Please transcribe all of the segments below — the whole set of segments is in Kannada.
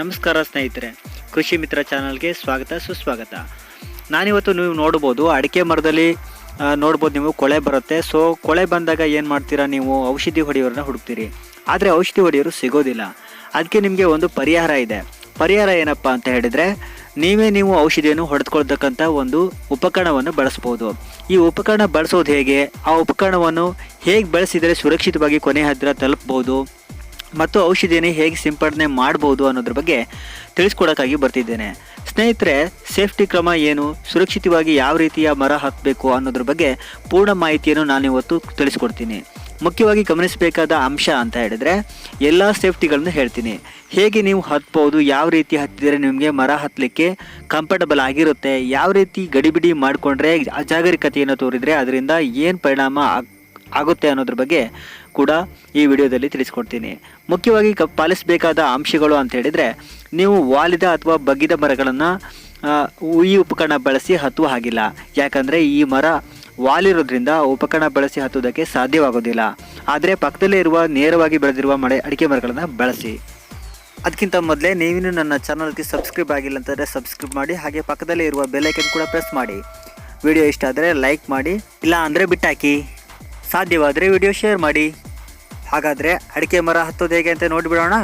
ನಮಸ್ಕಾರ ಸ್ನೇಹಿತರೆ. ಕೃಷಿ ಮಿತ್ರ ಚಾನಲ್ಗೆ ಸ್ವಾಗತ, ಸುಸ್ವಾಗತ. ನಾನಿವತ್ತು ನೀವು ನೋಡ್ಬೋದು, ಅಡಿಕೆ ಮರದಲ್ಲಿ ನೋಡ್ಬೋದು ನೀವು ಕೊಳೆ ಬರುತ್ತೆ. ಸೊ, ಕೊಳೆ ಬಂದಾಗ ಏನು ಮಾಡ್ತೀರಾ ನೀವು? ಔಷಧಿ ಹೊಡೆಯೋರನ್ನ ಹುಡುಕ್ತೀರಿ. ಆದರೆ ಔಷಧಿ ಹೊಡೆಯೋರು ಸಿಗೋದಿಲ್ಲ. ಅದಕ್ಕೆ ನಿಮಗೆ ಒಂದು ಪರಿಹಾರ ಇದೆ. ಪರಿಹಾರ ಏನಪ್ಪ ಅಂತ ಹೇಳಿದರೆ, ನೀವೇ ನೀವು ಔಷಧಿಯನ್ನು ಹೊಡೆದುಕೊಳ್ತಕ್ಕಂಥ ಒಂದು ಉಪಕರಣವನ್ನು ಬಳಸ್ಬೋದು. ಈ ಉಪಕರಣ ಬಳಸೋದು ಹೇಗೆ? ಆ ಉಪಕರಣವನ್ನು ಹೇಗೆ ಬಳಸಿದರೆ ಸುರಕ್ಷಿತವಾಗಿ ಕೊನೆ ಹತ್ತಿರ ತಲುಪ್ಬೋದು? ಮತ್ತು ಔಷಧಿಯನ್ನು ಹೇಗೆ ಸಿಂಪಡಣೆ ಮಾಡ್ಬೋದು ಅನ್ನೋದ್ರ ಬಗ್ಗೆ ತಿಳಿಸ್ಕೊಡೋಕ್ಕಾಗಿ ಬರ್ತಿದ್ದೇನೆ. ಸ್ನೇಹಿತರೆ, ಸೇಫ್ಟಿ ಕ್ರಮ ಏನು? ಸುರಕ್ಷಿತವಾಗಿ ಯಾವ ರೀತಿಯ ಮರ ಹಾಕಬೇಕು ಅನ್ನೋದ್ರ ಬಗ್ಗೆ ಪೂರ್ಣ ಮಾಹಿತಿಯನ್ನು ನಾನು ಇವತ್ತು ತಿಳಿಸ್ಕೊಡ್ತೀನಿ. ಮುಖ್ಯವಾಗಿ ಗಮನಿಸಬೇಕಾದ ಅಂಶ ಅಂತ ಹೇಳಿದರೆ, ಎಲ್ಲ ಸೇಫ್ಟಿಗಳನ್ನು ಹೇಳ್ತೀನಿ. ಹೇಗೆ ನೀವು ಹತ್ಬೋದು, ಯಾವ ರೀತಿ ಹತ್ತಿದರೆ ನಿಮಗೆ ಮರ ಹತ್ತಲಿಕ್ಕೆ ಕಂಫರ್ಟಬಲ್ ಆಗಿರುತ್ತೆ, ಯಾವ ರೀತಿ ಗಡಿಬಿಡಿ ಮಾಡಿಕೊಂಡ್ರೆ ಅಜಾಗರಿಕತೆಯನ್ನು ತೋರಿದರೆ ಅದರಿಂದ ಏನು ಪರಿಣಾಮ ಆಗ್- ಆಗುತ್ತೆ ಅನ್ನೋದ್ರ ಬಗ್ಗೆ ಕೂಡ ಈ ವಿಡಿಯೋದಲ್ಲಿ ತಿಳಿಸ್ಕೊಡ್ತೀನಿ. ಮುಖ್ಯವಾಗಿ ಕ, ಪಾಲಿಸಬೇಕಾದ ಅಂಶಗಳು ಅಂತ ಹೇಳಿದರೆ, ನೀವು ವಾಲಿದ ಅಥವಾ ಬಗ್ಗಿದ ಮರಗಳನ್ನು ಈ ಉಪಕರಣ ಬಳಸಿ ಹತ್ತುವ ಹಾಗಿಲ್ಲ. ಯಾಕಂದರೆ ಈ ಮರ ವಾಲಿರೋದ್ರಿಂದ ಉಪಕರಣ ಬಳಸಿ ಹತ್ತುವುದಕ್ಕೆ ಸಾಧ್ಯವಾಗೋದಿಲ್ಲ. ಆದರೆ ಪಕ್ಕದಲ್ಲೇ ಇರುವ, ನೇರವಾಗಿ ಬೆಳೆದಿರುವ ಮಳೆ, ಅಡಿಕೆ ಮರಗಳನ್ನು ಬಳಸಿ. ಅದಕ್ಕಿಂತ ಮೊದಲೇ ನೀವಿನ್ನೂ ನನ್ನ ಚಾನಲ್ಗೆ ಸಬ್ಸ್ಕ್ರೈಬ್ ಆಗಿಲ್ಲ ಅಂತಂದರೆ ಸಬ್ಸ್ಕ್ರೈಬ್ ಮಾಡಿ, ಹಾಗೆ ಪಕ್ಕದಲ್ಲೇ ಇರುವ ಬೆಲ್ಲೈಕನ್ ಕೂಡ ಪ್ರೆಸ್ ಮಾಡಿ. ವಿಡಿಯೋ ಇಷ್ಟ ಆದರೆ ಲೈಕ್ ಮಾಡಿ ಇಲ್ಲ ಅಂದರೆ ಬಿಟ್ಟಾಕಿ. ಸಾಧ್ಯವಾದರೆ ವಿಡಿಯೋ ಶೇರ್ ಮಾಡಿ. ಹಾಗಾದರೆ ಅಡಿಕೆ ಮರ ಹತ್ತೋದು ಹೇಗೆ ಅಂತ ನೋಡಿಬಿಡೋಣ.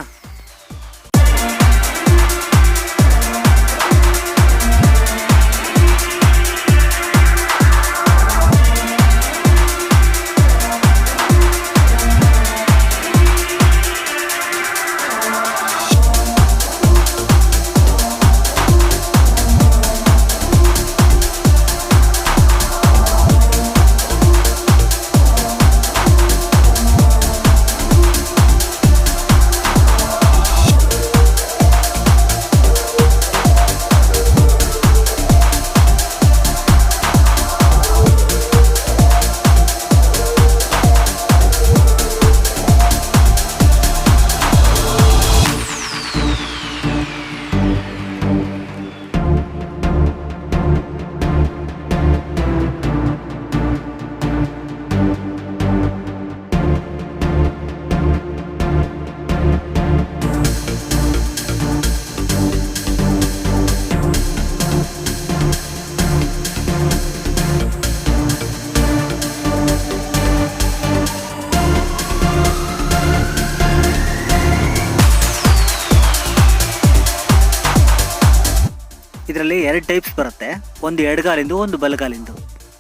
ಇದರಲ್ಲಿ ಎರಡು ಟೈಪ್ಸ್ ಬರುತ್ತೆ. ಒಂದು ಎಡಗಾಲಿಂದು, ಒಂದು ಬಲಗಾಲಿಂದು.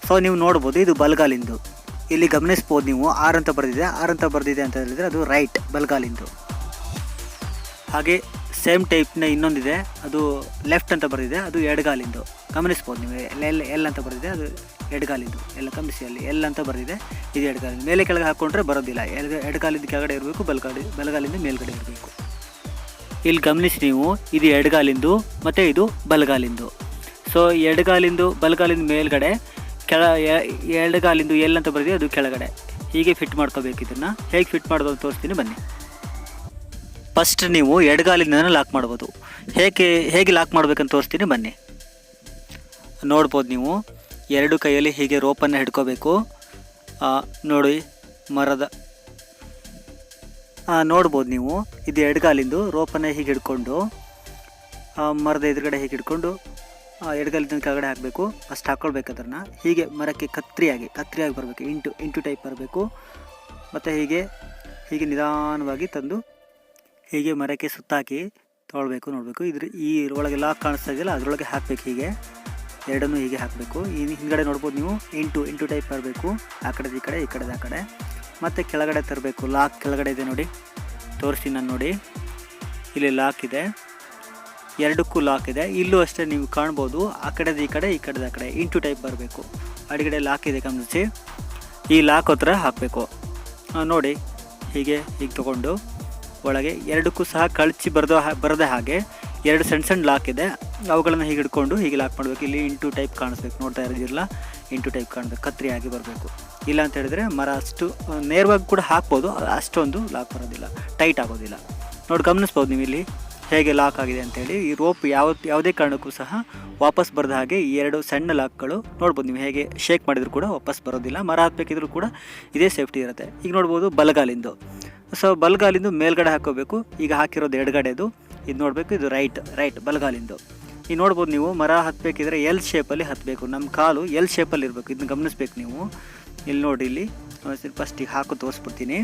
ಸೊ ನೀವು ನೋಡ್ಬೋದು, ಇದು ಬಲಗಾಲಿಂದು. ಇಲ್ಲಿ ಗಮನಿಸ್ಬೋದು ನೀವು ಆರ್ ಅಂತ ಬರೆದಿದೆ. ಆರ್ ಅಂತ ಬರೆದಿದೆ ಅಂತ ಹೇಳಿದರೆ ಅದು ರೈಟ್ ಬಲಗಾಲಿಂದು. ಹಾಗೆ ಸೇಮ್ ಟೈಪ್ನ ಇನ್ನೊಂದಿದೆ. ಅದು ಲೆಫ್ಟ್ ಅಂತ ಬರೆದಿದೆ, ಅದು ಎಡಗಾಲಿಂದು. ಗಮನಿಸ್ಬೋದು ನೀವು, ಎಲ್ ಎಲ್ ಅಂತ ಬರೆದಿದೆ, ಅದು ಎಡಗಾಲಿಂದು. ಎಲ್ಲ ಗಮನಿಸಿ ಅಲ್ಲಿ, ಎಲ್ ಅಂತ ಬರೆದಿದೆ, ಇದು ಎಡಗಾಲಿಂದು. ಮೇಲೆ ಕೆಳಗೆ ಹಾಕ್ಕೊಂಡ್ರೆ ಬರೋದಿಲ್ಲ. ಎಡ ಎಡಗಾಲಿಂದ ಕೆಳಗಡೆ ಇರಬೇಕು, ಬಲಗಾಲಿ, ಬಲಗಾಲಿಂದ ಮೇಲ್ಗಡೆ ಇರಬೇಕು. ಇಲ್ಲಿ ಗಮನಿಸಿ ನೀವು, ಇದು ಎಡಗಾಲಿಂದು ಮತ್ತು ಇದು ಬಲಗಾಲಿಂದು. ಸೊ ಎಡಗಾಲಿಂದು, ಬಲಗಾಲಿಂದ ಮೇಲ್ಗಡೆ, ಕೆಳ ಎಡಗಾಲಿಂದು ಎಲ್ಲಂತ ಬರೆದಿದೆ, ಅದು ಕೆಳಗಡೆ. ಹೀಗೆ ಫಿಟ್ ಮಾಡ್ಕೋಬೇಕು ಇದನ್ನು. ಹೇಗೆ ಫಿಟ್ ಮಾಡೋದು ತೋರಿಸ್ತೀನಿ, ಬನ್ನಿ. ಫಸ್ಟ್ ನೀವು ಎಡಗಾಲಿಂದನೇ ಲಾಕ್ ಮಾಡ್ಬೋದು. ಹೇಗೆ ಹೇಗೆ ಲಾಕ್ ಮಾಡ್ಬೇಕಂತ ತೋರಿಸ್ತೀನಿ, ಬನ್ನಿ. ನೋಡ್ಬೋದು ನೀವು, ಎರಡು ಕೈಯಲ್ಲಿ ಹೀಗೆ ರೋಪನ್ನು ಹಿಡ್ಕೋಬೇಕು. ನೋಡಿ, ಮರದ ನೋಡ್ಬೋದು ನೀವು. ಇದು ಎಡ್ಗಾಲಿಂದು ರೋಪನ್ನು ಹೀಗೆ ಹಿಡ್ಕೊಂಡು ಮರದ ಎದುರುಗಡೆ ಹೀಗೆ ಹಿಡ್ಕೊಂಡು ಎಡಗಾಲಿಂದ ಕೆಳಗಡೆ ಹಾಕಬೇಕು. ಫಸ್ಟ್ ಹಾಕ್ಕೊಳ್ಬೇಕು ಅದನ್ನು. ಹೀಗೆ ಮರಕ್ಕೆ ಕತ್ರಿಯಾಗಿ ಕತ್ರಿಯಾಗಿ ಬರಬೇಕು. ಇಂಟು ಇಂಟು ಟೈಪ್ ಬರಬೇಕು. ಮತ್ತು ಹೀಗೆ ಹೀಗೆ ನಿಧಾನವಾಗಿ ತಂದು ಹೀಗೆ ಮರಕ್ಕೆ ಸುತ್ತಾಕಿ ತೊಗೊಳ್ಬೇಕು ನೋಡಬೇಕು. ಇದ್ರ ಈ ಒಳಗೆ ಲಾಕ್ ಅದರೊಳಗೆ ಹಾಕಬೇಕು ಹೀಗೆ. ಎರಡನ್ನೂ ಹೀಗೆ ಹಾಕಬೇಕು. ಈ ಹಿಂದ್ಗಡೆ ನೋಡ್ಬೋದು ನೀವು, ಇಂಟು ಇಂಟು ಟೈಪ್ ಬರಬೇಕು. ಆ ಕಡೆದು ಈ ಕಡೆ, ಈ ಕಡೆದು ಆ ಕಡೆ. ಮತ್ತು ಕೆಳಗಡೆ ತರಬೇಕು. ಲಾಕ್ ಕೆಳಗಡೆ ಇದೆ ನೋಡಿ. ತೋರಿಸಿ ನಾನು ನೋಡಿ. ಇಲ್ಲಿ ಲಾಕ್ ಇದೆ. ಎರಡಕ್ಕೂ ಲಾಕ್ ಇದೆ. ಇಲ್ಲೂ ಅಷ್ಟೇ ನೀವು ಕಾಣ್ಬೋದು. ಆ ಕಡೆದು ಈ ಕಡೆ, ಈ ಕಡೆದು ಆ ಕಡೆ. ಇಂಟು ಟೈಪ್ ಬರಬೇಕು. ಅಡಿಗಡೆ ಲಾಕ್ ಇದೆ ಗಮನಿಸಿ. ಈ ಲಾಕ್ ಹತ್ರ ಹಾಕಬೇಕು. ನೋಡಿ. ಹೀಗೆ ಹೀಗೆ ತೊಗೊಂಡು ಒಳಗೆ ಎರಡಕ್ಕೂ ಸಹ ಕಳಚಿ ಬರೆದ ಬರದ ಹಾಗೆ. ಎರಡು ಸಣ್ಣ ಸಣ್ಣ ಲಾಕ್ ಇದೆ. ಅವುಗಳನ್ನು ಹೀಗೆ ಹಿಡ್ಕೊಂಡು ಹೀಗೆ ಲಾಕ್ ಮಾಡಬೇಕು. ಇಲ್ಲಿ ಇಂಟು ಟೈಪ್ ಕಾಣಿಸ್ಬೇಕು. ನೋಡ್ತಾ ಇರೋದಿಲ್ಲ. ಇಂಟು ಟೈಪ್ ಕಾಣಬೇಕು ಕತ್ತರಿ ಆಗಿ ಬರಬೇಕು. ಇಲ್ಲ ಅಂತ ಹೇಳಿದ್ರೆ ಮರ ಅಷ್ಟು ನೇರವಾಗಿ ಕೂಡ ಹಾಕ್ಬೋದು. ಅಷ್ಟೊಂದು ಲಾಕ್ ಬರೋದಿಲ್ಲ. ಟೈಟ್ ಆಗೋದಿಲ್ಲ. ನೋಡಿ, ಗಮನಿಸ್ಬೋದು ನೀವು ಇಲ್ಲಿ ಹೇಗೆ ಲಾಕ್ ಆಗಿದೆ ಅಂತೇಳಿ ಈ ರೋಪ್ ಯಾವ ಯಾವುದೇ ಕಾರಣಕ್ಕೂ ಸಹ ವಾಪಸ್ ಬರದ ಹಾಗೆ ಈ ಎರಡು ಸಣ್ಣ ಲಾಕ್ಗಳು ನೋಡ್ಬೋದು ನೀವು ಹೇಗೆ ಶೇಕ್ ಮಾಡಿದ್ರು ಕೂಡ ವಾಪಸ್ ಬರೋದಿಲ್ಲ. ಮರ ಹಾಕಬೇಕಿದ್ರು ಕೂಡ ಇದೇ ಸೇಫ್ಟಿ ಇರುತ್ತೆ. ಈಗ ನೋಡ್ಬೋದು ಬಲಗಾಲಿಂದು. ಸೊ ಬಲಗಾಲಿಂದು ಮೇಲ್ಗಡೆ ಹಾಕೋಬೇಕು. ಈಗ ಹಾಕಿರೋದು ಎಡಗಡೆದು ಇದು ನೋಡಬೇಕು, ಇದು ರೈಟ್ ರೈಟ್ ಬಲಗಾಲಿಂದು. ಈಗ ನೋಡ್ಬೋದು ನೀವು, ಮರ ಹತ್ತಬೇಕಿದ್ರೆ ಎಲ್ ಶೇಪಲ್ಲಿ ಹತ್ತಬೇಕು ನಮ್ಮ ಕಾಲು ಎಲ್ ಶೇಪಲ್ಲಿ ಇರಬೇಕು. ಇದನ್ನ ಗಮನಿಸ್ಬೇಕು ನೀವು. ಇಲ್ಲಿ ನೋಡಿ, ಇಲ್ಲಿ ಫಸ್ಟಿಗೆ ಹಾಕು, ತೋರಿಸ್ಬಿಡ್ತೀನಿ.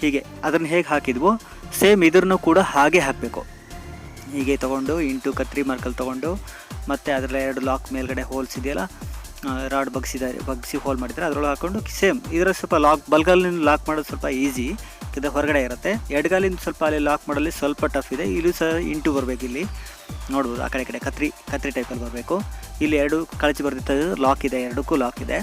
ಹೀಗೆ, ಅದನ್ನು ಹೇಗೆ ಹಾಕಿದ್ವು, ಸೇಮ್ ಇದ್ರೂ ಕೂಡ ಹಾಗೆ ಹಾಕಬೇಕು. ಹೀಗೆ ತೊಗೊಂಡು, ಇಂಟು ಕತ್ರಿ ಮಾರ್ಕಲ್ಲಿ ತೊಗೊಂಡು, ಮತ್ತು ಅದರಲ್ಲಿ ಎರಡು ಲಾಕ್ ಮೇಲ್ಗಡೆ ಹೋಲ್ಸ್ ಇದೆಯಲ್ಲ ರಾಡ್ ಬಗ್ಸಿದ್ದಾರೆ ಬಗ್ಸಿ ಹೋಲ್ ಮಾಡಿದರೆ ಅದರೊಳಗೆ ಹಾಕೊಂಡು ಸೇಮ್ ಇದರ ಸ್ವಲ್ಪ ಲಾಕ್ ಬಲ್ಗಾಲಿನ ಲಾಕ್ ಮಾಡೋದು ಸ್ವಲ್ಪ ಈಸಿ ಇದು ಹೊರಗಡೆ ಇರುತ್ತೆ. ಎಡ್ಗಾಲಿನ ಸ್ವಲ್ಪ ಅಲ್ಲಿ ಲಾಕ್ ಮಾಡಲಿ ಸ್ವಲ್ಪ ಟಫ್ ಇದೆ. ಇಲ್ಲೂ ಸಹ ಇಂಟು ಬರಬೇಕು ಇಲ್ಲಿ. ನೋಡ್ಬೋದು ಆ ಕಡೆ ಕಡೆ ಕತ್ರಿ ಕತ್ರಿ ಟೈಪಲ್ಲಿ ಬರಬೇಕು. ಇಲ್ಲಿ ಎರಡು ಕಳಚಿ ಬರ್ದಿತ್ತು ಲಾಕ್ ಇದೆ, ಎರಡಕ್ಕೂ ಲಾಕ್ ಇದೆ.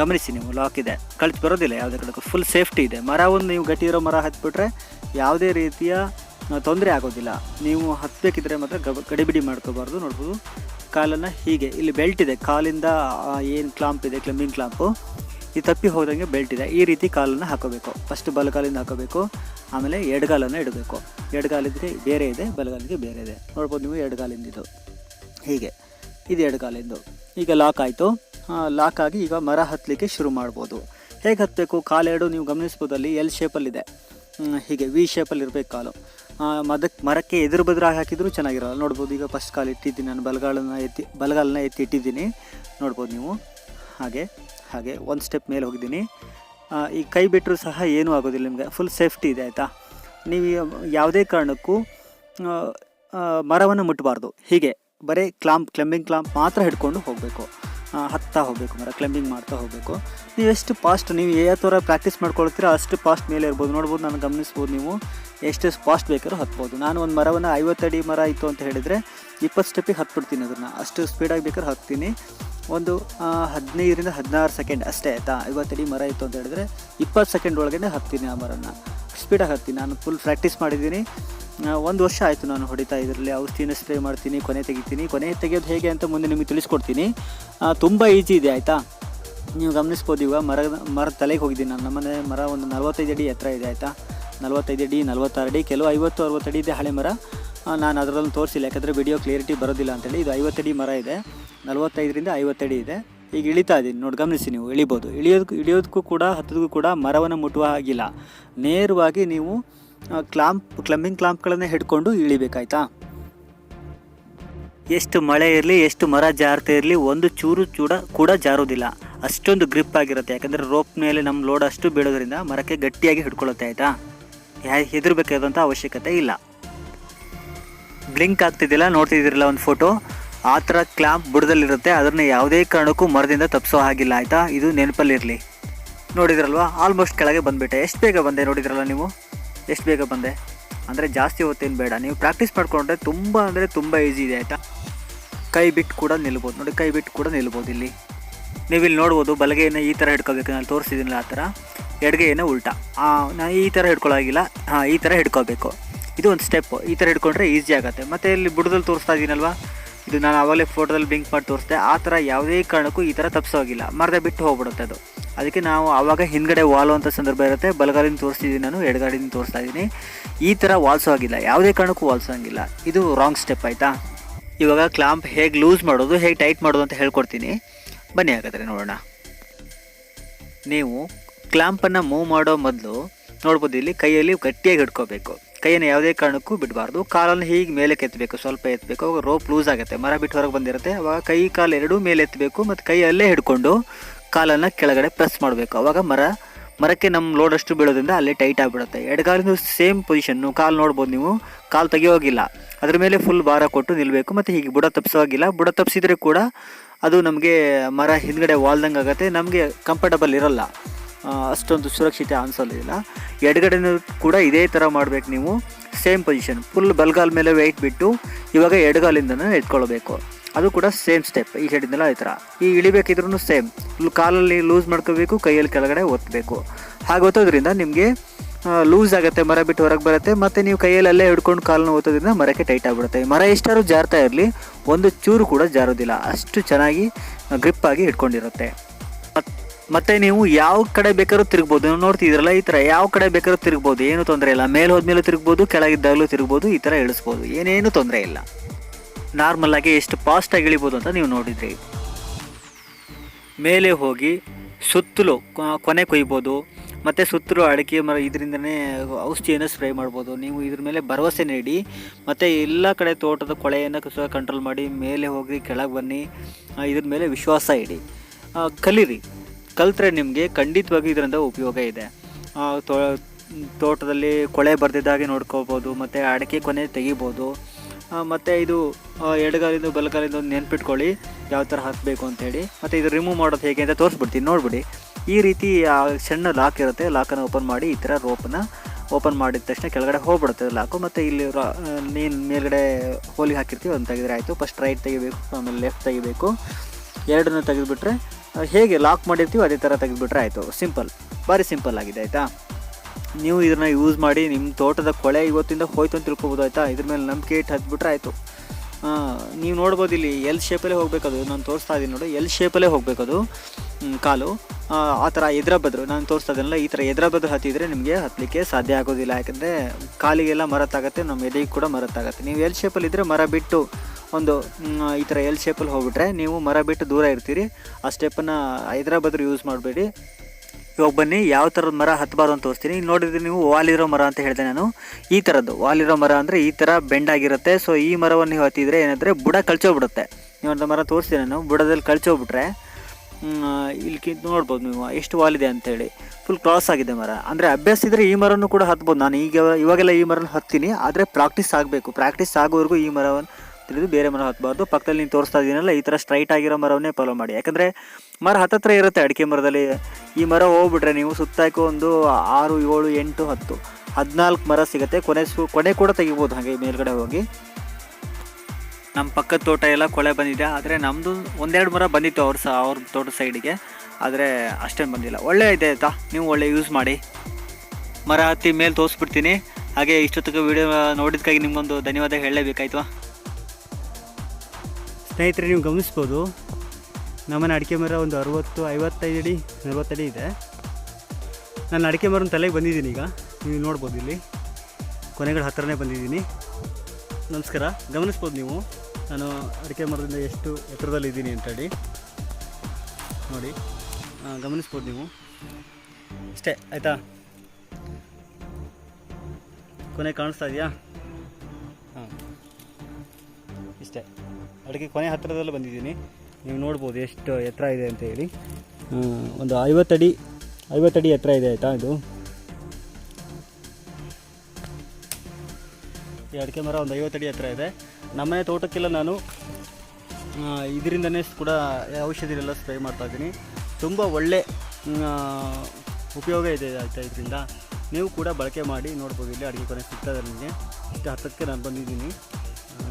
ಗಮನಿಸಿ ನೀವು ಲಾಕ್ ಇದೆ. ಕಳಚಿ ಬರೋದಿಲ್ಲ ಯಾವುದೇ ಕಡೆಗೂ. ಫುಲ್ ಸೇಫ್ಟಿ ಇದೆ. ಮರ ಒಂದು ನೀವು ಗಟ್ಟಿ ಇರೋ ಮರ ಹತ್ಬಿಟ್ರೆ ಯಾವುದೇ ರೀತಿಯ ತೊಂದರೆ ಆಗೋದಿಲ್ಲ. ನೀವು ಹತ್ತಬೇಕಿದ್ರೆ ಮಾತ್ರ ಗಬ, ಗಡಿಬಿಡಿ ಮಾಡ್ಕೋಬಾರ್ದು. ನೋಡ್ಬೋದು ಕಾಲನ್ನು ಹೀಗೆ. ಇಲ್ಲಿ ಬೆಲ್ಟ್ ಇದೆ. ಕಾಲಿಂದ ಏನು ಕ್ಲಾಂಪ್ ಇದೆ? ಕ್ಲಂಬಿಂಗ್ ಕ್ಲಾಂಪು ಈ ತಪ್ಪಿ ಹೋದಂಗೆ ಬೆಲ್ಟ್ ಇದೆ. ಈ ರೀತಿ ಕಾಲನ್ನು ಹಾಕೋಬೇಕು. ಫಸ್ಟ್ ಬಲಗಾಲಿಂದ ಹಾಕೋಬೇಕು. ಆಮೇಲೆ ಎಡಗಾಲನ್ನು ಇಡಬೇಕು. ಎಡಗಾಲಿದ್ರೆ ಬೇರೆ ಇದೆ, ಬಲಗಾಲಿಗೆ ಬೇರೆ ಇದೆ. ನೋಡ್ಬೋದು ನೀವು ಎಡಗಾಲಿಂದ ಇದು. ಹೀಗೆ. ಇದು ಎಡಗಾಲಿಂದು. ಈಗ ಲಾಕ್ ಆಯಿತು. ಲಾಕ್ ಆಗಿ ಈಗ ಮರ ಹತ್ತಲಿಕ್ಕೆ ಶುರು ಮಾಡ್ಬೋದು. ಹೇಗೆ ಹತ್ತಬೇಕು? ಕಾಲೆರಡು ನೀವು ಗಮನಿಸ್ಬೋದು ಅಲ್ಲಿ. ಎಲ್ ಶೇಪಲ್ಲಿದೆ ಹೀಗೆ. ವಿ ಶೇಪಲ್ಲಿ ಇರಬೇಕು ಕಾಲು. ಮದಕ್ಕೆ ಮರಕ್ಕೆ ಎದುರು ಬದ್ರಾಗಿ ಹಾಕಿದರೂ ಚೆನ್ನಾಗಿರಲ್ಲ. ನೋಡ್ಬೋದು ಈಗ ಫಸ್ಟ್ ಕಾಲು ಇಟ್ಟಿದ್ದೀನಿ. ನಾನು ಬಲಗಾಲನ್ನ ಎತ್ತಿ ಬಲಗಾಲನ್ನ ಎತ್ತಿ ಇಟ್ಟಿದ್ದೀನಿ. ನೋಡ್ಬೋದು ನೀವು. ಹಾಗೆ. ಹಾಗೆ ಒಂದು ಸ್ಟೆಪ್ ಮೇಲೆ ಹೋಗಿದ್ದೀನಿ. ಈ ಕೈ ಬಿಟ್ಟರೂ ಸಹ ಏನೂ ಆಗೋದಿಲ್ಲ ನಿಮಗೆ. ಫುಲ್ ಸೇಫ್ಟಿ ಇದೆ, ಆಯಿತಾ? ನೀವು ಯಾವುದೇ ಕಾರಣಕ್ಕೂ ಮರವನ್ನು ಮುಟ್ಟಬಾರ್ದು ಹೀಗೆ, ಬರೀ ಕ್ಲಾಂಪ್, ಕ್ಲಂಬಿಂಗ್ ಕ್ಲಾಂಪ್ ಮಾತ್ರ ಹಿಡ್ಕೊಂಡು ಹೋಗಬೇಕು. ಹತ್ತಾ ಹೋಗಬೇಕು ಮರ, ಕ್ಲಂಬಿಂಗ್ ಮಾಡ್ತಾ ಹೋಗಬೇಕು. ನೀವು ಎಷ್ಟು ಫಾಸ್ಟ್ ನೀವು ಯಾವ ಥರ ಪ್ರಾಕ್ಟೀಸ್ ಮಾಡ್ಕೊಳ್ತೀರಾ, ಅಷ್ಟು ಫಾಸ್ಟ್ ಮೇಲೆ ಇರ್ಬೋದು. ನೋಡ್ಬೋದು, ನಾನು ಗಮನಿಸ್ಬೋದು ನೀವು ಎಷ್ಟು ಫಾಸ್ಟ್ ಬೇಕಾದ್ರೂ ಹತ್ಬೋದು. ನಾನು ಒಂದು ಮರವನ್ನು ಐವತ್ತಡಿ ಮರ ಇತ್ತು ಅಂತ ಹೇಳಿದರೆ ಇಪ್ಪತ್ತು ಸ್ಟೆಪ್ಪಿಗೆ ಹತ್ಬಿಡ್ತೀನಿ ಅದನ್ನು. ಅಷ್ಟು ಸ್ಪೀಡಾಗಿ ಬೇಕಾದ್ರೆ ಹತ್ತೀನಿ. ಒಂದು ಹದಿನೈದರಿಂದ ಹದಿನಾರು ಸೆಕೆಂಡ್ ಅಷ್ಟೇ ಆಯಿತಾ? ಇವತ್ತಡಿ ಮರ ಇತ್ತು ಅಂತ ಹೇಳಿದ್ರೆ ಇಪ್ಪತ್ತು ಸೆಕೆಂಡ್ ಒಳಗಡೆ ಹತ್ತೀನಿ ಆ ಮರನ. ಸ್ಪೀಡಾಗಿ ಹತ್ತೀನಿ. ನಾನು ಫುಲ್ ಪ್ರಾಕ್ಟೀಸ್ ಮಾಡಿದ್ದೀನಿ. ಒಂದು ವರ್ಷ ಆಯಿತು ನಾನು ಹೊಡಿತಾ ಇದರಲ್ಲಿ. ಔಷಧಿನ ಸ್ಪ್ರೇ ಮಾಡ್ತೀನಿ, ಕೊನೆ ತೆಗಿತೀನಿ. ಕೊನೆ ತೆಗೆಯೋದು ಹೇಗೆ ಅಂತ ಮುಂದೆ ನಿಮಗೆ ತಿಳಿಸ್ಕೊಡ್ತೀನಿ. ತುಂಬ ಈಜಿ ಇದೆ ಆಯಿತಾ? ನೀವು ಗಮನಿಸ್ಬೋದು ಇವಾಗ ಮರ ಮರ ತಲೆಗೆ ಹೋಗಿದ್ದೀನಿ ನಾನು. ನಮ್ಮನೆ ಮರ ಒಂದು ನಲ್ವತ್ತೈದು ಅಡಿ ಎತ್ತರ ಇದೆ ಆಯಿತಾ? ನಲ್ವತ್ತೈದು ಅಡಿ, ನಲ್ವತ್ತಾರು ಅಡಿ, ಕೆಲವು ಐವತ್ತು, ಅರವತ್ತು ಅಡಿ ಇದೆ ಹಳೆ ಮರ. ನಾನು ಅದರಲ್ಲಿ ತೋರಿಸಿಲ್ಲ. ಯಾಕಂದರೆ ವಿಡಿಯೋ ಕ್ಲಿಯರಿಟಿ ಬರೋದಿಲ್ಲ ಅಂತೇಳಿ. ಇದು ಐವತ್ತಡಿ ಮರ ಇದೆ. ನಲ್ವತ್ತೈದರಿಂದ ಐವತ್ತಡಿ ಇದೆ. ಈಗ ಇಳಿತಾ ಇದ್ದೀನಿ ನೋಡಿ, ಗಮನಿಸಿ ನೀವು, ಇಳಿಬೋದು. ಇಳಿಯೋದಕ್ಕೂ ಇಳಿಯೋದಕ್ಕೂ ಕೂಡ, ಹತ್ತೋದಕ್ಕೂ ಕೂಡ ಮರವನ್ನು ಮುಟ್ಟುವ ಹಾಗಿಲ್ಲ. ನೇರವಾಗಿ ನೀವು ಕ್ಲಾಂಪ್, ಕ್ಲಂಬಿಂಗ್ ಕ್ಲಾಂಪ್ಗಳನ್ನೇ ಹಿಡ್ಕೊಂಡು ಇಳಿಬೇಕಾಯ್ತಾ? ಎಷ್ಟು ಮಳೆ ಇರಲಿ, ಎಷ್ಟು ಮರ ಜಾರ್ತಾ ಇರಲಿ, ಒಂದು ಚೂರು ಚೂಡ ಕೂಡ ಜಾರೋದಿಲ್ಲ. ಅಷ್ಟೊಂದು ಗ್ರಿಪ್ ಆಗಿರುತ್ತೆ. ಯಾಕಂದರೆ ರೋಪ್ ಮೇಲೆ ನಮ್ಮ ಲೋಡ್ ಅಷ್ಟು ಬೀಳೋದ್ರಿಂದ ಮರಕ್ಕೆ ಗಟ್ಟಿಯಾಗಿ ಹಿಡ್ಕೊಳ್ಳುತ್ತೆ, ಆಯಿತಾ? ಹೆದರ್ಬೇಕಾದಂಥ ಅವಶ್ಯಕತೆ ಇಲ್ಲ. ಬ್ಲಿಂಕ್ ಆಗ್ತಿದ್ದಿಲ್ಲ, ನೋಡ್ತಿದ್ದಿರಲ್ಲ ಒಂದು ಫೋಟೋ? ಆ ಥರ ಕ್ಲಾಂಪ್ ಬುಡದಲ್ಲಿರುತ್ತೆ. ಅದನ್ನು ಯಾವುದೇ ಕಾರಣಕ್ಕೂ ಮರದಿಂದ ತಪ್ಪಿಸೋ ಹಾಗಿಲ್ಲ, ಆಯಿತಾ? ಇದು ನೆನಪಲ್ಲಿರಲಿ. ನೋಡಿದ್ರಲ್ವಾ? ಆಲ್ಮೋಸ್ಟ್ ಕೆಳಗೆ ಬಂದುಬಿಟ್ಟೆ. ಎಷ್ಟು ಬೇಗ ಬಂದೆ ನೋಡಿದ್ರಲ್ಲ ನೀವು? ಎಷ್ಟು ಬೇಗ ಬಂದೆ? ಅಂದರೆ ಜಾಸ್ತಿ ಹೊತ್ತೇನು ಬೇಡ. ನೀವು ಪ್ರಾಕ್ಟೀಸ್ ಮಾಡಿಕೊಂಡ್ರೆ ತುಂಬ ಅಂದರೆ ತುಂಬ ಈಸಿ ಇದೆ, ಆಯಿತಾ? ಕೈ ಬಿಟ್ಟು ಕೂಡ ನಿಲ್ಬೋದು. ನೋಡಿ, ಕೈ ಬಿಟ್ಟು ಕೂಡ ನಿಲ್ಬೋದು ಇಲ್ಲಿ. ನೀವು ಇಲ್ಲಿ ನೋಡ್ಬೋದು, ಬಲಗೆಯನ್ನು ಈ ಥರ ಹಿಡ್ಕೋಬೇಕು. ನಾನು ತೋರಿಸಿದ್ದೀನಲ್ಲ ಆ ಥರ. ಎಡಗೆಯನ್ನು ಉಲ್ಟಾ. ನಾನು ಈ ಥರ ಹಿಡ್ಕೊಳ್ಳೋಗಿಲ್ಲ ಹಾಂ, ಈ ಥರ ಹಿಡ್ಕೋಬೇಕು. ಇದು ಒಂದು ಸ್ಟೆಪ್ಪು ಈ ಥರ ಹಿಡ್ಕೊಂಡ್ರೆ ಈಸಿ ಆಗುತ್ತೆ. ಮತ್ತು ಇಲ್ಲಿ ಬುಡದಲ್ಲಿ ತೋರಿಸ್ತಾ ಇದ್ದೀನಲ್ವಾ ಇದು ನಾನು ಆವಾಗಲೇ ಫೋಟೋದಲ್ಲಿ ಬ್ಲಿಂಕ್ ಮಾಡಿ ತೋರಿಸಿದೆ. ಆ ಥರ ಯಾವುದೇ ಕಾರಣಕ್ಕೂ ಈ ಥರ ತಪ್ಪಿಸೋಗಿಲ್ಲ ಮರದ ಬಿಟ್ಟು ಹೋಗ್ಬಿಡುತ್ತೆ ಅದು. ಅದಕ್ಕೆ ನಾವು ಆವಾಗ ಹಿಂದ್ಗಡೆ ಅಂತ ಸಂದರ್ಭ ಇರುತ್ತೆ. ಬಲಗಾಲಿನ ತೋರಿಸ್ತಿದ್ದೀನಿ ನಾನು ಎಡಗಾಡಿನ ತೋರಿಸ್ತಾ ಇದ್ದೀನಿ ಈ ಥರ ವಾಲ್ಸೋ ಆಗಿಲ್ಲ ಯಾವುದೇ ಕಾರಣಕ್ಕೂ ವಾಲ್ಸೋ ಆಗಿಲ್ಲ ಇದು ರಾಂಗ್ ಸ್ಟೆಪ್ ಆಯಿತಾ? ಇವಾಗ ಕ್ಲಾಂಪ್ ಹೇಗೆ ಲೂಸ್ ಮಾಡೋದು, ಹೇಗೆ ಟೈಟ್ ಮಾಡೋದು ಅಂತ ಹೇಳ್ಕೊಡ್ತೀನಿ. ಬನ್ನಿ ಹಾಗಾದರೆ ನೋಡೋಣ. ನೀವು ಕ್ಲಾಂಪನ್ನು ಮೂವ್ ಮಾಡೋ ಮೊದಲು ನೋಡ್ಬೋದು ಇಲ್ಲಿ ಕೈಯಲ್ಲಿ ಗಟ್ಟಿಯಾಗಿ ಹಿಡ್ಕೋಬೇಕು. ಕೈಯನ್ನು ಯಾವುದೇ ಕಾರಣಕ್ಕೂ ಬಿಡಬಾರ್ದು. ಕಾಲನ್ನು ಹೀಗೆ ಮೇಲೆ ಎತ್ತಬೇಕು ಸ್ವಲ್ಪ ಎತ್ತಬೇಕು, ಅವಾಗ ರೋಪ್ ಲೂಸ್ ಆಗುತ್ತೆ. ಮರ ಬಿಟ್ಟು ಹೊರಗೆ ಬಂದಿರುತ್ತೆ. ಅವಾಗ ಕೈ ಕಾಲು ಎರಡೂ ಮೇಲೆ ಎತ್ತಬೇಕು ಮತ್ತು ಕೈ ಅಲ್ಲೇ ಹಿಡ್ಕೊಂಡು ಕಾಲನ್ನು ಕೆಳಗಡೆ ಪ್ರೆಸ್ ಮಾಡಬೇಕು. ಅವಾಗ ಮರ, ಮರಕ್ಕೆ ನಮ್ಮ ಲೋಡ್ ಅಷ್ಟು ಬೀಳೋದ್ರಿಂದ ಅಲ್ಲೇ ಟೈಟ್ ಆಗಿಬಿಡುತ್ತೆ. ಎಡಗಾಲಿಂದು ಸೇಮ್ ಪೊಸಿಷನ್ನು ಕಾಲು ನೋಡ್ಬೋದು ನೀವು. ಕಾಲು ತೆಗಿಯೋಗಿಲ್ಲ. ಅದ್ರ ಮೇಲೆ ಫುಲ್ ಭಾರ ಕೊಟ್ಟು ನಿಲ್ಲಬೇಕು ಮತ್ತು ಹೀಗೆ ಬುಡ ತಪ್ಪಿಸೋಗಿಲ್ಲ ಬುಡ ತಪ್ಪಿಸಿದ್ರೆ ಕೂಡ ಅದು ನಮಗೆ ಮರ ಹಿಂದ್ಗಡೆ ವಾಲ್ದಂಗೆ ಆಗುತ್ತೆ. ನಮಗೆ ಕಂಫರ್ಟಬಲ್ ಇರಲ್ಲ. ಅಷ್ಟೊಂದು ಸುರಕ್ಷಿತ ಅನಿಸೋದಿಲ್ಲ ಎಡಗಡೆನೂ ಕೂಡ ಇದೇ ಥರ ಮಾಡಬೇಕು ನೀವು. ಸೇಮ್ ಪೊಸಿಷನ್ ಫುಲ್ ಬಲ್ಗಾಲ್ ಮೇಲೆ ವೆಯ್ಟ್ ಬಿಟ್ಟು ಇವಾಗ ಎಡಗಾಲಿಂದನೇ ಎತ್ಕೊಳ್ಬೇಕು. ಅದು ಕೂಡ ಸೇಮ್ ಸ್ಟೆಪ್ ಈ ಹೇಳಿದ್ನಲ್ಲ ಈ ಥರ ಈ ಇಳಿಬೇಕಿದ್ರೂ ಸೇಮ್ ಫುಲ್ ಕಾಲಲ್ಲಿ ಲೂಸ್ ಮಾಡ್ಕೋಬೇಕು, ಕೈಯಲ್ಲಿ ಕೆಳಗಡೆ ಒತ್ತಬೇಕು ಹಾಗೆ ಒತ್ತೋದ್ರಿಂದ ನಿಮಗೆ ಲೂಸ್ ಆಗುತ್ತೆ, ಮರ ಬಿಟ್ಟು ಹೊರಗೆ ಬರುತ್ತೆ, ಮತ್ತು ನೀವು ಕೈಯಲ್ಲೇ ಹಿಡ್ಕೊಂಡು ಕಾಲನ್ನು ಓದೋದ್ರಿಂದ ಮರಕ್ಕೆ ಟೈಟ್ ಆಗಿಬಿಡುತ್ತೆ. ಮರ ಎಷ್ಟಾದ್ರೂ ಜಾರ್ತಾ ಇರಲಿ, ಒಂದು ಚೂರು ಕೂಡ ಜಾರೋದಿಲ್ಲ. ಅಷ್ಟು ಚೆನ್ನಾಗಿ ಗ್ರಿಪ್ ಆಗಿ ಹಿಡ್ಕೊಂಡಿರುತ್ತೆ. ಮತ್- ಮತ್ತೆ ನೀವು ಯಾವ ಕಡೆ ಬೇಕಾದ್ರೂ ತಿರುಗ್ಬೋದು. ನೀವು ನೋಡ್ತಿದ್ರಲ್ಲ ಈ ಥರ ಯಾವ ಕಡೆ ಬೇಕಾದ್ರೂ ತಿರುಗ್ಬೋದು. ಏನು ತೊಂದರೆ ಇಲ್ಲ. ಮೇಲೆ ಹೋದ್ಮೇಲೂ ತಿರುಗ್ಬೋದು, ಕೆಳಗಿದ್ದಾಗಲೂ ತಿರುಗ್ಬೋದು, ಈ ಥರ ಇಳಿಸ್ಬೋದು. ಏನೇನು ತೊಂದರೆ ಇಲ್ಲ. ನಾರ್ಮಲ್ ಆಗಿ ಎಷ್ಟು ಫಾಸ್ಟಾಗಿ ಇಳಿಬೋದು ಅಂತ ನೀವು ನೋಡಿದ್ರಿ. ಮೇಲೆ ಹೋಗಿ ಸುತ್ತಲೂ ಕೊನೆ ಕೊಯ್ಬೋದು. ಮತ್ತು ಸುತ್ತಲೂ ಅಡಿಕೆ ಮರ ಇದರಿಂದನೇ ಔಷಧಿಯನ್ನು ಸ್ಪ್ರೇ ಮಾಡ್ಬೋದು. ನೀವು ಇದ್ರ ಮೇಲೆ ಭರವಸೆ ನೀಡಿ. ಮತ್ತು ಎಲ್ಲ ಕಡೆ ತೋಟದ ಕೊಳೆಯನ್ನು ಸಹ ಕಂಟ್ರೋಲ್ ಮಾಡಿ, ಮೇಲೆ ಹೋಗಿ ಕೆಳಗೆ ಬನ್ನಿ. ಇದ್ರ ಮೇಲೆ ವಿಶ್ವಾಸ ಇಡಿ. ಕಲೀರಿ. ಕಲ್ತ್ರೆ ನಿಮಗೆ ಖಂಡಿತವಾಗಿ ಇದರಿಂದ ಉಪಯೋಗ ಇದೆ. ತೋ, ತೋಟದಲ್ಲಿ ಕೊಳೆ ಬರ್ದಿದ್ದಾಗೆ ನೋಡ್ಕೋಬೋದು, ಮತ್ತು ಅಡಿಕೆ ಕೊನೆ ತೆಗಿಬೋದು. ಮತ್ತು ಇದು ಎಡಗಾಲಿಂದ ಬಲಗಾಲಿಂದ ಒಂದು ನೆನ್ಪಿಟ್ಕೊಳ್ಳಿ, ಯಾವ ಥರ ಹಾಕಬೇಕು ಅಂತೇಳಿ. ಮತ್ತು ಇದು ರಿಮೂವ್ ಮಾಡೋದು ಹೇಗೆ ಅಂತ ತೋರಿಸ್ಬಿಡ್ತೀನಿ, ನೋಡಿಬಿಡಿ. ಈ ರೀತಿ, ಆ, ಸಣ್ಣ ಲಾಕ್ ಇರುತ್ತೆ, ಲಾಕನ್ನು ಓಪನ್ ಮಾಡಿ ಈ ಥರ ರೋಪನ್ನ ಓಪನ್ ಮಾಡಿದ ತಕ್ಷಣ ಕೆಳಗಡೆ ಹೋಗ್ಬಿಡುತ್ತೆ ಲಾಕು. ಮತ್ತು ಇಲ್ಲಿ ನೀನು ಮೇಲ್ಗಡೆ ಹೋಲಿ ಹಾಕಿರ್ತೀವಿ, ಅದನ್ನು ತೆಗೆದ್ರೆ ಆಯಿತು. ಫಸ್ಟ್ ರೈಟ್ ತೆಗಿಬೇಕು, ಆಮೇಲೆ ಲೆಫ್ಟ್ ತೆಗಿಬೇಕು. ಎರಡನ್ನೂ ತೆಗೆದುಬಿಟ್ರೆ ಹೇಗೆ ಲಾಕ್ ಮಾಡಿರ್ತೀವಿ ಅದೇ ಥರ ತೆಗೆದುಬಿಟ್ರೆ ಆಯಿತು. ಸಿಂಪಲ್ ಭಾರಿ ಸಿಂಪಲ್ ಆಗಿದೆ ಆಯಿತಾ? ನೀವು ಇದನ್ನ ಯೂಸ್ ಮಾಡಿ ನಿಮ್ಮ ತೋಟದ ಕೊಳೆ ಇವತ್ತಿಂದ ಹೋಯ್ತು ಅಂತ ತಿಳ್ಕೊಬೋದು ಆಯಿತಾ? ಇದ್ರ ಮೇಲೆ ನಂಬಿಕೆ ಇಟ್ಟು ಹತ್ಬಿಟ್ರೆ ಆಯಿತು. ನೀವು ನೋಡ್ಬೋದು ಇಲ್ಲಿ ಎಲ್ ಶೇಪಲ್ಲೇ ಹೋಗಬೇಕದು. ನಾನು ತೋರಿಸ್ತಾ ಇದ್ದೀನಿ ನೋಡಿ ಎಲ್ ಶೇಪಲ್ಲೇ ಹೋಗಬೇಕದು. ಕಾಲು. ಆ, ಥರ ಎದ್ರ ನಾನು ತೋರಿಸ್ತಾ ಇದ್ದೀನಲ್ಲ ಈ ಥರ ಎದ್ರ ಹತ್ತಿದ್ರೆ ನಿಮಗೆ ಹತ್ತಲಿಕ್ಕೆ ಸಾಧ್ಯ ಆಗೋದಿಲ್ಲ. ಯಾಕಂದರೆ ಕಾಲಿಗೆಲ್ಲ ಮರತ್ತಾಗತ್ತೆ ನಮ್ಮ ಎದೆಗೆ ಕೂಡ ಮರತ್ತಾಗತ್ತೆ ನೀವು ಎಲ್ ಶೇಪಲ್ಲಿ ಇದ್ದರೆ ಮರ ಬಿಟ್ಟು ಒಂದು ಈ ಥರ ಎಲ್ ಶೇಪಲ್ಲಿ ಹೋಗ್ಬಿಟ್ರೆ ನೀವು ಮರ ಬಿಟ್ಟು ದೂರ ಇರ್ತೀರಿ. ಆ ಸ್ಟೆಪ್ಪನ್ನು ಹೈದ್ರಾಬಾದ್ರು ಯೂಸ್ ಮಾಡಬೇಡಿ. ಇವಾಗ ಬನ್ನಿ, ಯಾವ ಥರದ ಮರ ಹತ್ತಬಾರ್ದು ಅಂತ ತೋರಿಸ್ತೀನಿ. ನೋಡಿದ್ರೆ ನೀವು ವಾಲಿರೋ ಮರ ಅಂತ ಹೇಳಿದೆ ನಾನು. ಈ ಥರದ್ದು ವಾಲಿರೋ ಮರ ಅಂದರೆ ಈ ಥರ ಬೆಂಡ್ ಆಗಿರುತ್ತೆ. ಸೊ ಈ ಮರವನ್ನು ನೀವು ಹತ್ತಿದ್ರೆ ಏನಂದರೆ ಬುಡ ಕಳ್ಚೋಗ್ಬಿಡುತ್ತೆ. ನೀವು ಅಂತ ಮರ ತೋರಿಸ್ತೀನಿ ನಾನು, ಬುಡದಲ್ಲಿ ಕಳ್ಚೋಗ್ಬಿಟ್ರೆ ಇಲ್ಲಿ ನೋಡ್ಬೋದು ನೀವು, ಎಷ್ಟು ವಾಲಿದೆ ಅಂತೇಳಿ ಫುಲ್ ಕ್ರಾಸ್ ಆಗಿದೆ ಮರ. ಅಂದರೆ ಅಭ್ಯಾಸ ಇದ್ದರೆ ಈ ಮರವನ್ನು ಕೂಡ ಹತ್ಬೋದು. ನಾನು ಈಗ, ಇವಾಗೆಲ್ಲ ಈ ಮರನ ಹತ್ತೀನಿ, ಆದರೆ ಪ್ರಾಕ್ಟೀಸ್ ಆಗಬೇಕು. ಪ್ರಾಕ್ಟೀಸ್ ಆಗೋವರೆಗೂ ಈ ಮರವನ್ನು ತಿಳಿದು ಬೇರೆ ಮರ ಹತ್ತಬಾರ್ದು ಪಕ್ಕದಲ್ಲಿ ನೀನು ತೋರಿಸ್ತಾ ಇದೀನಲ್ಲ, ಈ ಥರ ಸ್ಟ್ರೈಟ್ ಆಗಿರೋ ಮರವನ್ನೇ ಫಾಲೋ ಮಾಡಿ. ಯಾಕಂದರೆ ಮರ ಹತ್ತತ್ರ ಇರುತ್ತೆ ಅಡಿಕೆ ಮರದಲ್ಲಿ. ಈ ಮರ ಹೋಗ್ಬಿಟ್ರೆ ನೀವು ಸುತ್ತಾಕೋ ಒಂದು ಆರು, ಏಳು, ಎಂಟು, ಹತ್ತು, ಹದಿನಾಲ್ಕು ಮರ ಸಿಗುತ್ತೆ. ಕೊನೆ ಕೊನೆ ಕೂಡ ತೆಗಿಬೋದು ಹಾಗೆ ಮೇಲ್ಗಡೆ ಹೋಗಿ. ನಮ್ಮ ಪಕ್ಕದ ತೋಟ ಎಲ್ಲ ಕೊಳೆ ಬಂದಿದೆ. ಆದರೆ ನಮ್ಮದು ಒಂದೆರಡು ಮರ ಬಂದಿತ್ತು ಅವ್ರ ಸಹ ಅವ್ರ ತೋಟದ ಸೈಡಿಗೆ ಆದರೆ ಅಷ್ಟೇನು ಬಂದಿಲ್ಲ. ಒಳ್ಳೆ ಇದೆ ಆಯಿತಾ? ನೀವು ಒಳ್ಳೆ ಯೂಸ್ ಮಾಡಿ. ಮರ ಹತ್ತಿ ಮೇಲೆ ತೋರಿಸ್ಬಿಡ್ತೀನಿ. ಹಾಗೆ ಇಷ್ಟೊತ್ತಿಗೆ ವಿಡಿಯೋ ನೋಡಿದ್ಕಾಗಿ ನಿಮಗೊಂದು ಧನ್ಯವಾದ ಹೇಳಲೇಬೇಕಾಯ್ತು. ಸ್ನೇಹಿತರೆ, ನೀವು ಗಮನಿಸ್ಬೋದು ನಮ್ಮನೆ ಅಡಿಕೆ ಮರ ಒಂದು ಅರುವತ್ತು, ಐವತ್ತೈದು ಅಡಿ ನಲ್ವತ್ತಡಿ ಇದೆ. ನಾನು ಅಡಿಕೆ ಮರನ ತಲೆಗೆ ಬಂದಿದ್ದೀನಿ ಈಗ. ನೀವು ನೋಡ್ಬೋದು ಇಲ್ಲಿ. ಕೊನೆಗಳ ಹತ್ತಿರನೇ ಬಂದಿದ್ದೀನಿ. ನಮಸ್ಕಾರ. ಗಮನಿಸ್ಬೋದು ನೀವು. ನಾನು ಅಡಿಕೆ ಮರದಿಂದ ಎಷ್ಟು ಎತ್ತರದಲ್ಲಿದ್ದೀನಿ ಅಂತೇಳಿ ನೋಡಿ. ಗಮನಿಸ್ಬೋದು ನೀವು. ಇಷ್ಟೇ, ಆಯಿತಾ? ಕೊನೆ ಕಾಣಿಸ್ತಾ ಇದೆಯಾ? ಅಡಿಕೆ ಕೊನೆ ಹತ್ತಿರದಲ್ಲೇ ಬಂದಿದ್ದೀನಿ. ನೀವು ನೋಡ್ಬೋದು ಎಷ್ಟು ಎತ್ತರ ಇದೆ ಅಂತ ಹೇಳಿ. ಒಂದು ಐವತ್ತಡಿ ಐವತ್ತಡಿ ಎತ್ತರ ಇದೆ ಆಯಿತಾ ಇದು? ಈ ಅಡಿಕೆ ಮರ ಒಂದು ಐವತ್ತಡಿ ಎತ್ತರ ಇದೆ. ನಮ್ಮನೆ ತೋಟಕ್ಕೆಲ್ಲ ನಾನು ಇದರಿಂದನೇ ಕೂಡ ಔಷಧಿನೆಲ್ಲ ಸ್ಪ್ರೇ ಮಾಡ್ತಾ ಇದ್ದೀನಿ. ತುಂಬ ಒಳ್ಳೆ ಉಪಯೋಗ ಇದೆ ಆಯಿತಾ ಇದರಿಂದ. ನೀವು ಕೂಡ ಬಳಕೆ ಮಾಡಿ ನೋಡ್ಬೋದು ಇಲ್ಲಿ ಅಡುಗೆ ಕೊನೆ ಸಿಗ್ತದೆ ನನಗೆ ಇಷ್ಟು ಹತ್ತಕ್ಕೆ ನಾನು ಬಂದಿದ್ದೀನಿ.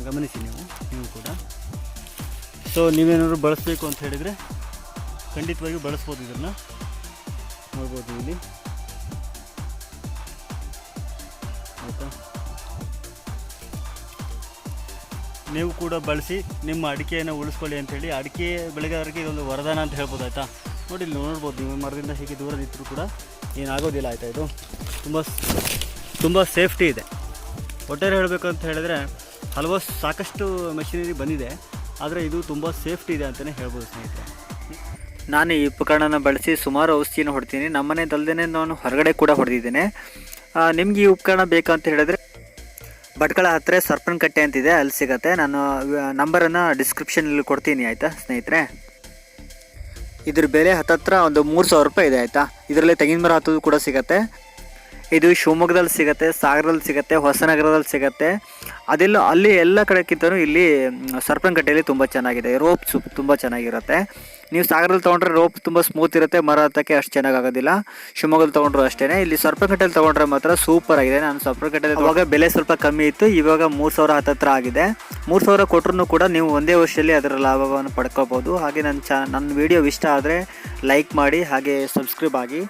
ಗಮನಿಸಿ ನೀವು. ನೀವು ಕೂಡ. ಸೊ ನೀವೇನಾದ್ರು ಬಳಸಬೇಕು ಅಂತ ಹೇಳಿದರೆ ಖಂಡಿತವಾಗಿ ಬಳಸ್ಬೋದು ಇದನ್ನು. ನೋಡ್ಬೋದು ಇಲ್ಲಿ. ಆಯಿತಾ? ನೀವು ಕೂಡ ಬಳಸಿ ನಿಮ್ಮ ಅಡಿಕೆಯನ್ನು ಉಳಿಸ್ಕೊಳ್ಳಿ ಅಂಥೇಳಿ ಅಡಿಕೆ ಬೆಳೆಗಾರರಿಗೆ ಇದೊಂದು ವರದಾನ ಅಂತ ಹೇಳ್ಬೋದು, ಆಯಿತಾ? ನೋಡಿ, ಇಲ್ಲಿ ನೋಡ್ಬೋದು ನೀವು ಮರದಿಂದ ಹೀಗೆ ದೂರ ಕೂಡ ಏನಾಗೋದಿಲ್ಲ, ಆಯಿತಾ ಇದು? ತುಂಬ ತುಂಬ ಸೇಫ್ಟಿ ಇದೆ. ಒಟ್ಟಾರೆ ಹೇಳಬೇಕು ಅಂತ ಹೇಳಿದ್ರೆ ಹಲವಾರು ಸಾಕಷ್ಟು ಮೆಷಿನರಿ ಬಂದಿದೆ, ಆದರೆ ಇದು ತುಂಬ ಸೇಫ್ಟಿ ಇದೆ ಅಂತಲೇ ಹೇಳ್ಬೋದು ಸ್ನೇಹಿತರೆ. ನಾನು ಈ ಉಪಕರಣನ ಬಳಸಿ ಸುಮಾರು ಔಷಧಿನ ಹೊಡ್ತೀನಿ ನಮ್ಮನೆದಲ್ದೇ ನಾನು ಹೊರಗಡೆ ಕೂಡ ಹೊಡೆದಿದ್ದೇನೆ. ನಿಮ್ಗೆ ಈ ಉಪಕರಣ ಬೇಕಂತ ಹೇಳಿದ್ರೆ, ಭಟ್ಕಳ ಹತ್ತಿರ ಸರ್ಪನ್ ಕಟ್ಟೆ ಅಂತಿದೆ, ಅಲ್ಲಿ ಸಿಗತ್ತೆ. ನಾನು ನಂಬರನ್ನು ಡಿಸ್ಕ್ರಿಪ್ಷನಲ್ಲಿ ಕೊಡ್ತೀನಿ, ಆಯಿತಾ ಸ್ನೇಹಿತರೆ? ಇದ್ರ ಬೆಲೆ ಹತ್ತತ್ರ ಒಂದು ಮೂರು ಸಾವಿರ ರೂಪಾಯಿ ಇದೆ, ಆಯಿತಾ? ಇದರಲ್ಲಿ ತೆಂಗಿನ ಮರ ಹತ್ತೋದು ಕೂಡ ಸಿಗತ್ತೆ. ಇದು ಶಿವಮೊಗ್ಗದಲ್ಲಿ ಸಿಗುತ್ತೆ, ಸಾಗರದಲ್ಲಿ ಸಿಗುತ್ತೆ, ಹೊಸನಗರದಲ್ಲಿ ಸಿಗುತ್ತೆ. ಅದೆಲ್ಲ ಅಲ್ಲಿ ಎಲ್ಲ ಕಡೆಕ್ಕಿಂತಲೂ ಇಲ್ಲಿ ಸರ್ಪನಕಟ್ಟೆಯಲ್ಲಿ ತುಂಬ ಚೆನ್ನಾಗಿದೆ. ರೋಪ್ ಸು, ತುಂಬ ಚೆನ್ನಾಗಿರುತ್ತೆ. ನೀವು ಸಾಗರದಲ್ಲಿ ತೊಗೊಂಡ್ರೆ ರೋಪ್ ತುಂಬ ಸ್ಮೂತ್ ಇರುತ್ತೆ, ಮರ ಹತ್ತಕ್ಕೆ ಅಷ್ಟು ಚೆನ್ನಾಗಿ ಆಗೋದಿಲ್ಲ ಶಿವಮೊಗ್ಗದಲ್ಲಿ ತೊಗೊಂಡ್ರು ಅಷ್ಟೇ ಇಲ್ಲಿ ಸರ್ಪನಕಟ್ಟೆಯಲ್ಲಿ ತೊಗೊಂಡ್ರೆ ಮಾತ್ರ ಸೂಪರ್ ಆಗಿದೆ. ನಾನು ಸರ್ಪನಕಟ್ಟೆಯಲ್ಲಿ ಅವಾಗ ಬೆಲೆ ಸ್ವಲ್ಪ ಕಮ್ಮಿ ಇತ್ತು. ಇವಾಗ ಮೂರು ಸಾವಿರ ಹತ್ತತ್ರ ಆಗಿದೆ. ಮೂರು ಸಾವಿರ ಕೊಟ್ಟರು ಕೂಡ ನೀವು ಒಂದೇ ವರ್ಷದಲ್ಲಿ ಅದರ ಲಾಭವನ್ನು ಪಡ್ಕೋಬೋದು. ಹಾಗೆ ನನ್ನ ಚಾ ನನ್ನ ವಿಡಿಯೋ ಇಷ್ಟ ಆದರೆ ಲೈಕ್ ಮಾಡಿ, ಹಾಗೆ ಸಬ್ಸ್ಕ್ರೈಬ್ ಆಗಿ.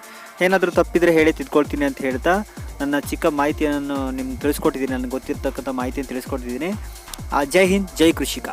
ಏನಾದರೂ ತಪ್ಪಿದರೆ ಹೇಳಿ ತಿದ್ಕೊಳ್ತೀನಿ ಅಂತ ಹೇಳ್ತಾ ನನ್ನ ಚಿಕ್ಕ ಮಾಹಿತಿಯನ್ನು ನಿಮ್ಗೆ ತಿಳಿಸ್ಕೊಟ್ಟಿದ್ದೀನಿ, ನನಗೆ ಗೊತ್ತಿರ್ತಕ್ಕಂಥ ಮಾಹಿತಿಯನ್ನು ತಿಳಿಸ್ಕೊಟ್ಟಿದ್ದೀನಿ. ಜೈ ಹಿಂದ್, ಜೈ ಕೃಷಿಕ.